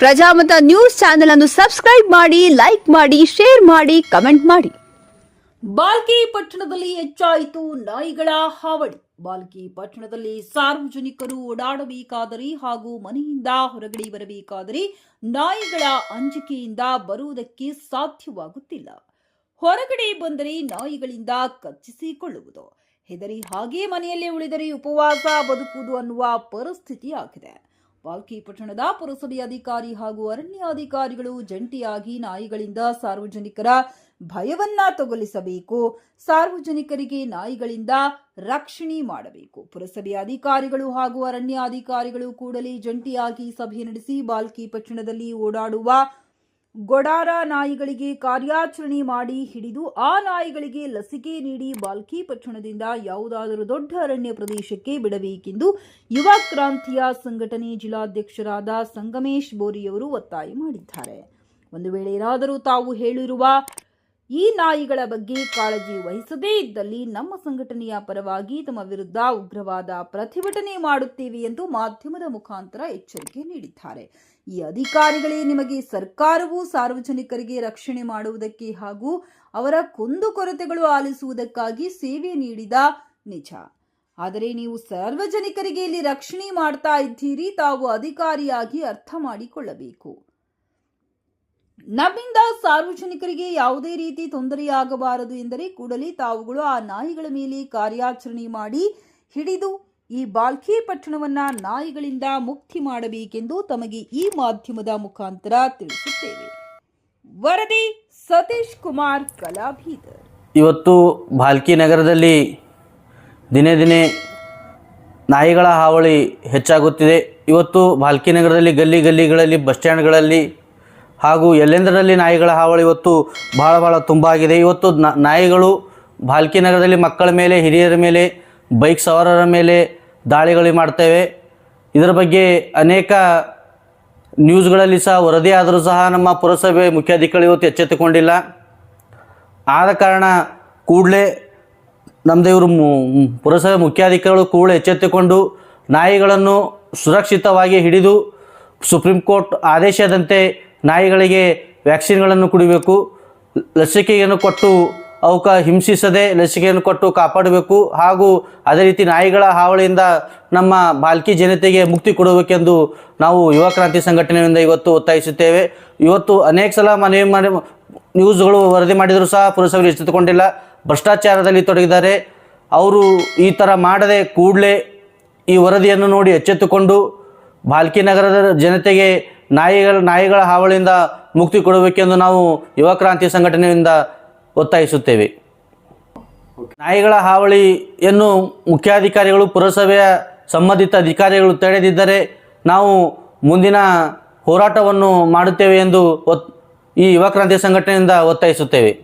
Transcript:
Prajamata news channel ಅನ್ನು subscribe ಮಾಡಿ, like ಮಾಡಿ, ಶೇರ್ ಮಾಡಿ, ಕಮೆಂಟ್ ಮಾಡಿ. ಬಾಲ್ಕಿ ಪಟ್ಟಣದಲ್ಲಿ ಹೆಚ್ಚಾಯಿತು ನಾಯಿಗಳ ಹಾವಳಿ. ಬಾಲ್ಕಿ ಪಟ್ಟಣದಲ್ಲಿ ಸಾರ್ವಜನಿಕರು ಓಡಾಡಬೇಕಾದರೆ ಹಾಗೂ ಮನೆಯಿಂದ ಹೊರಗಡೆ ಬರಬೇಕಾದರೆ ನಾಯಿಗಳ ಅಂಜಿಕೆಯಿಂದ ಬರುವುದಕ್ಕೆ ಸಾಧ್ಯವಾಗುತ್ತಿಲ್ಲ. ಹೊರಗಡೆ ಬಂದರೆ ನಾಯಿಗಳಿಂದ ಕಚ್ಚಿಸಿಕೊಳ್ಳುವುದು. ಹೆದರಿ ಹಾಗೆಯೇ ಮನೆಯಲ್ಲೇ ಉಳಿದರೆ ಉಪವಾಸ ಬದುಕುವುದು ಅನ್ನುವ ಪರಿಸ್ಥಿತಿ ಆಗಿದೆ ಬಾಲ್ಕಿ ಪಟ್ಟಣದ ಪುರಸಭೆ ಅಧಿಕಾರಿ ಹಾಗೂ ಅರಣ್ಯಾಧಿಕಾರಿಗಳು ಜಂಟಿಯಾಗಿ ನಾಯಿಗಳಿಂದ ಸಾರ್ವಜನಿಕರ ಭಯವನ್ನ ತೊಗಲಿಸಬೇಕು, ಸಾರ್ವಜನಿಕರಿಗೆ ನಾಯಿಗಳಿಂದ ರಕ್ಷಣೆ ಮಾಡಬೇಕು. ಪುರಸಭೆ ಅಧಿಕಾರಿಗಳು ಹಾಗೂ ಅರಣ್ಯಾಧಿಕಾರಿಗಳು ಕೂಡಲೇ ಜಂಟಿಯಾಗಿ ಸಭೆ ನಡೆಸಿ ಬಾಲ್ಕಿ ಪಟ್ಟಣದಲ್ಲಿ ಓಡಾಡುವ ಗೊಡಾರ ನಾಯಿಗಳಿಗೆ ಕಾರ್ಯಾಚರಣೆ ಮಾಡಿ ಹಿಡಿದು ಆ ನಾಯಿಗಳಿಗೆ ಲಸಿಕೆ ನೀಡಿ ಬಾಲ್ಕಿ ಪಟ್ಟಣದಿಂದ ಯಾವುದಾದರೂ ದೊಡ್ಡ ಅರಣ್ಯ ಪ್ರದೇಶಕ್ಕೆ ಬಿಡಬೇಕೆಂದು ಯುವ ಕ್ರಾಂತಿಯ ಸಂಘಟನೆ ಜಿಲ್ಲಾಧ್ಯಕ್ಷರಾದ ಸಂಗಮೇಶ್ ಬೋರಿಯವರು ಒತ್ತಾಯ ಮಾಡಿದ್ದಾರೆ. ಒಂದು ವೇಳೆ ಏನಾದರೂ ತಾವು ಹೇಳಿರುವ ಈ ನಾಯಿಗಳ ಬಗ್ಗೆ ಕಾಳಜಿ ವಹಿಸದೇ ಇದ್ದಲ್ಲಿ ನಮ್ಮ ಸಂಘಟನೆಯ ಪರವಾಗಿ ತಮ್ಮ ವಿರುದ್ಧ ಉಗ್ರವಾದ ಪ್ರತಿಭಟನೆ ಮಾಡುತ್ತೇವೆ ಎಂದು ಮಾಧ್ಯಮದ ಮುಖಾಂತರ ಎಚ್ಚರಿಕೆ ನೀಡಿದ್ದಾರೆ. ಈ ಅಧಿಕಾರಿಗಳೇ ನಿಮಗೆ ಸರ್ಕಾರವು ಸಾರ್ವಜನಿಕರಿಗೆ ರಕ್ಷಣೆ ಮಾಡುವುದಕ್ಕೆ ಹಾಗೂ ಅವರ ಕುಂದುಕೊರತೆಗಳು ಆಲಿಸುವುದಕ್ಕಾಗಿ ಸೇವೆ ನೀಡಿದ ನಿಜ. ಆದರೆ ನೀವು ಸಾರ್ವಜನಿಕರಿಗೆ ಇಲ್ಲಿ ರಕ್ಷಣೆ ಮಾಡ್ತಾ ಇದ್ದೀರಿ, ತಾವು ಅಧಿಕಾರಿಯಾಗಿ ಅರ್ಥ ಮಾಡಿಕೊಳ್ಳಬೇಕು. ನಮ್ಮಿಂದ ಸಾರ್ವಜನಿಕರಿಗೆ ಯಾವುದೇ ರೀತಿ ತೊಂದರೆಯಾಗಬಾರದು ಎಂದರೆ ಕೂಡಲೇ ತಾವುಗಳು ಆ ನಾಯಿಗಳ ಮೇಲೆ ಕಾರ್ಯಾಚರಣೆ ಮಾಡಿ ಹಿಡಿದು ಈ ಬಾಲ್ಕಿ ಪಟ್ಟಣವನ್ನ ನಾಯಿಗಳಿಂದ ಮುಕ್ತಿ ಮಾಡಬೇಕೆಂದು ತಮಗೆ ಈ ಮಾಧ್ಯಮದ ಮುಖಾಂತರ ತಿಳಿಸುತ್ತೇವೆ. ವರದಿ ಸತೀಶ್ ಕುಮಾರ್ ಕಲಾಭೀದರ್ ಇವತ್ತು ಭಾಲ್ಕಿ ನಗರದಲ್ಲಿ ದಿನೇ ದಿನೇ ನಾಯಿಗಳ ಹಾವಳಿ ಹೆಚ್ಚಾಗುತ್ತಿದೆ. ಇವತ್ತು ಭಾಲ್ಕಿ ನಗರದಲ್ಲಿ ಗಲ್ಲಿ ಗಲ್ಲಿಗಳಲ್ಲಿ ಬಸ್ ಸ್ಟ್ಯಾಂಡ್ಗಳಲ್ಲಿ ಹಾಗೂ ಎಲ್ಲೆಂದರಲ್ಲಿ ನಾಯಿಗಳ ಹಾವಳಿ ಇವತ್ತು ಭಾಳ ಭಾಳ ತುಂಬ ಆಗಿದೆ ಇವತ್ತು ನಾಯಿಗಳು ಭಾಲ್ಕಿ ನಗರದಲ್ಲಿ ಮಕ್ಕಳ ಮೇಲೆ, ಹಿರಿಯರ ಮೇಲೆ, ಬೈಕ್ ಸವಾರರ ಮೇಲೆ ದಾಳಿಗಳು ಮಾಡ್ತೇವೆ. ಇದರ ಬಗ್ಗೆ ಅನೇಕ ನ್ಯೂಸ್ಗಳಲ್ಲಿ ಸಹ ವರದಿ ಆದರೂ ಸಹ ನಮ್ಮ ಪುರಸಭೆ ಮುಖ್ಯಾಧಿಕಾರಿ ಇವತ್ತು ಎಚ್ಚೆತ್ತುಕೊಂಡಿಲ್ಲ. ಆದ ಕಾರಣ ಕೂಡಲೇ ನಮ್ಮದು ಇವರು ಪುರಸಭೆ ಮುಖ್ಯಾಧಿಕಾರಿಗಳು ಕೂಡಲೇ ಎಚ್ಚೆತ್ತುಕೊಂಡು ನಾಯಿಗಳನ್ನು ಸುರಕ್ಷಿತವಾಗಿ ಹಿಡಿದು ಸುಪ್ರೀಂ ಕೋರ್ಟ್ ಆದೇಶದಂತೆ ನಾಯಿಗಳಿಗೆ ವ್ಯಾಕ್ಸಿನ್ಗಳನ್ನು ಕುಡಿಬೇಕು, ಲಸಿಕೆಯನ್ನು ಕೊಟ್ಟು ಅವಕ್ಕೆ ಹಿಂಸಿಸದೆ ಲಸಿಕೆಯನ್ನು ಕೊಟ್ಟು ಕಾಪಾಡಬೇಕು ಹಾಗೂ ಅದೇ ರೀತಿ ನಾಯಿಗಳ ಹಾವಳಿಯಿಂದ ನಮ್ಮ ಬಾಲ್ಕಿ ಜನತೆಗೆ ಮುಕ್ತಿ ಕೊಡಬೇಕೆಂದು ನಾವು ಯುವ ಕ್ರಾಂತಿ ಸಂಘಟನೆಯಿಂದ ಇವತ್ತು ಒತ್ತಾಯಿಸುತ್ತೇವೆ. ಇವತ್ತು ಅನೇಕ ಸಲ ಮನವಿ ಮಾಡಿ ನ್ಯೂಸ್ಗಳು ವರದಿ ಮಾಡಿದರೂ ಸಹ ಪುರಸಭೆ ಎಚ್ಚೆತ್ತುಕೊಂಡಿಲ್ಲ. ಭ್ರಷ್ಟಾಚಾರದಲ್ಲಿ ತೊಡಗಿದ್ದಾರೆ. ಅವರು ಈ ಥರ ಮಾಡದೆ ಕೂಡಲೇ ಈ ವರದಿಯನ್ನು ನೋಡಿ ಎಚ್ಚೆತ್ತುಕೊಂಡು ಬಾಲ್ಕಿ ನಗರದ ಜನತೆಗೆ ನಾಯಿಗಳ ನಾಯಿಗಳ ಹಾವಳಿಯಿಂದ ಮುಕ್ತಿ ಕೊಡಬೇಕೆಂದು ನಾವು ಯುವ ಕ್ರಾಂತಿ ಸಂಘಟನೆಯಿಂದ ಒತ್ತಾಯಿಸುತ್ತೇವೆ. ನಾಯಿಗಳ ಹಾವಳಿಯನ್ನು ಮುಖ್ಯಾಧಿಕಾರಿಗಳು, ಪುರಸಭೆಯ ಸಂಬಂಧಿತ ಅಧಿಕಾರಿಗಳು ತಡೆದಿದ್ದರೆ ನಾವು ಮುಂದಿನ ಹೋರಾಟವನ್ನು ಮಾಡುತ್ತೇವೆ ಎಂದು ಒತ್, ಈ ಯುವ ಕ್ರಾಂತಿ ಸಂಘಟನೆಯಿಂದ ಒತ್ತಾಯಿಸುತ್ತೇವೆ.